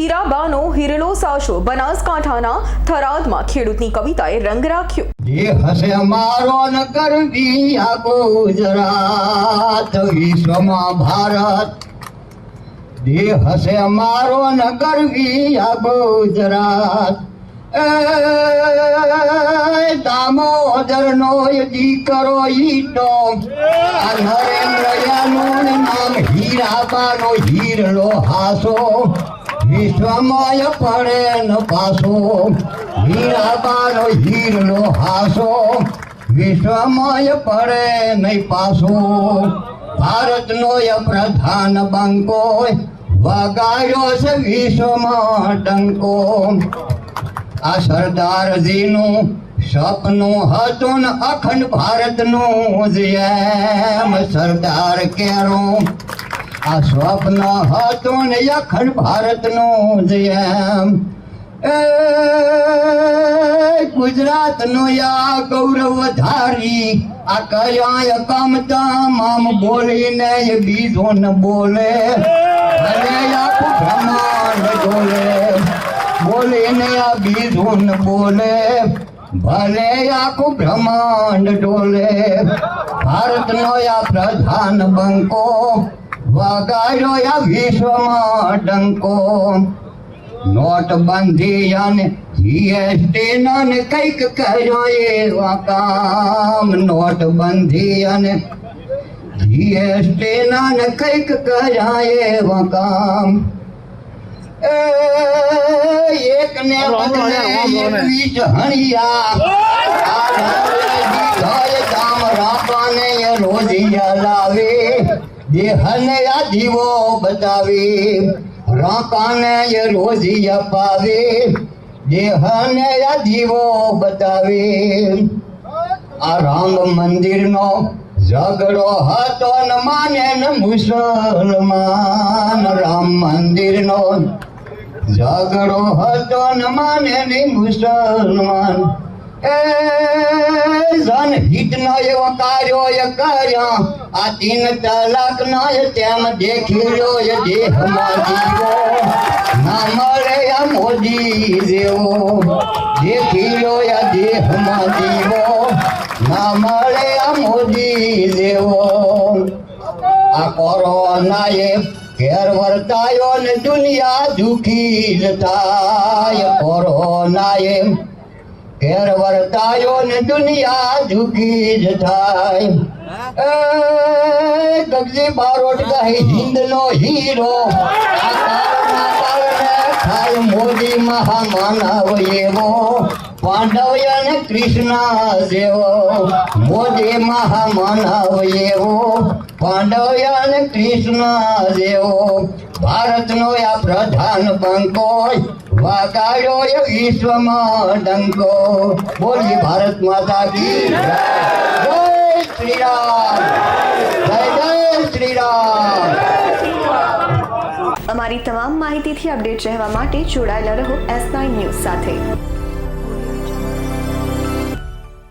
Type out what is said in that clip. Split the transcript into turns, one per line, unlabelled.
હીરાબાનો હિરલો સાશો બનાસકાંઠાના થરાદમાં ખેડૂતની કવિતાએ રંગ રાખ્યો.
એ હશે મારો ન કરવી આ ગુજરાત, વિશ્વમાં ભારત. જે હશે મારો ન કરવી આ ગુજરાત. દામોદર નો દીકરો ઈટો નરેન્દ્ર નરેન્દ્રયાનું નામ હીરાબાનો હીરલો હાસો. વિશ્વમય પડે ન પાસો, હીરાબાનો હીરલો હાસો. વિશ્વમય પડે નહીં પાસો, ભારતનો પ્રધાન બંકો. વગાડ્યો છે વિશ્વમાં ડંકો આ સરદારજીનું સપનું હતું ને અખંડ ભારતનું જ એમ. સરદાર કેરો આ સ્વપ્ન હતું ને અખંડ ભારતનું જ એમ. એ ગુજરાતનો યા ગૌરવ ધારી આ કયા કમતા મામ બોલીને બીજો ન બોલે. ભલે આખું બ્રહ્માંડ ડોલે બોલીને આ બીજો ન બોલે. ભલે આખું બ્રહ્માંડ ડોલે. ભારતનો આ પ્રધાન બંકો વગાડ્યો આ વિશ્વમાં ડંકો. નોટબંધી અને જીએસટી ને કંઈક કર્યો એવા કામ. નોટબંધી અને જીએસટી ને કંઈક કર્યા એવા કામ. એક ને બદલે એકવીસ હણિયા. રાજાજી રાપાને રોજિયા લાવે. દેહને આ દીવો બતાવે, રોકાને એ રોજી અપાવી. દેહને આ દીવો બતાવે. આ રામ મંદિરનો ઝઘડો હતો ન માને ન મુસલમાન. રામ મંદિરનો ઝઘડો હતો ન માને નહીં મુસલમાન. એ જનહિતનો એવો કાર્યો એ કર્યા આ તીન તલાકનો એ તેમ દેખી રહ્યો એ દેહમાં જીવો ના મળે આ મોદી જેવો દેખી રહ્યો આ દેહમાં જીવો ના મળે આ મોદી જેવો આ કોરોનાએ ઘેર વર્તાયો ને દુનિયા દુખી જ થાય કોરોનાએ ઘેર વર્તાયો ને દુનિયા દુખી જ થાય. એ ગગજી બારોટ કહી હીરો. આ કાળના કારણે થાય મોદી મહામાનવ એવો. પાંડવ અને કૃષ્ણ જેવો. મોદી મહામાનવ એવો. પાંડવ અને કૃષ્ણ જેવો. ભારતનો આ પ્રધાન બંકો વાગાડ્યો એ વિશ્વમાં ડંકો. બોલી ભારત માતા કી જય. શ્રી રામ જય શ્રી રામ
અમારી તમામ માહિતીથી અપડેટ રહેવા માટે જોડાયેલા રહો એસ નાઇન ન્યૂઝ સાથે.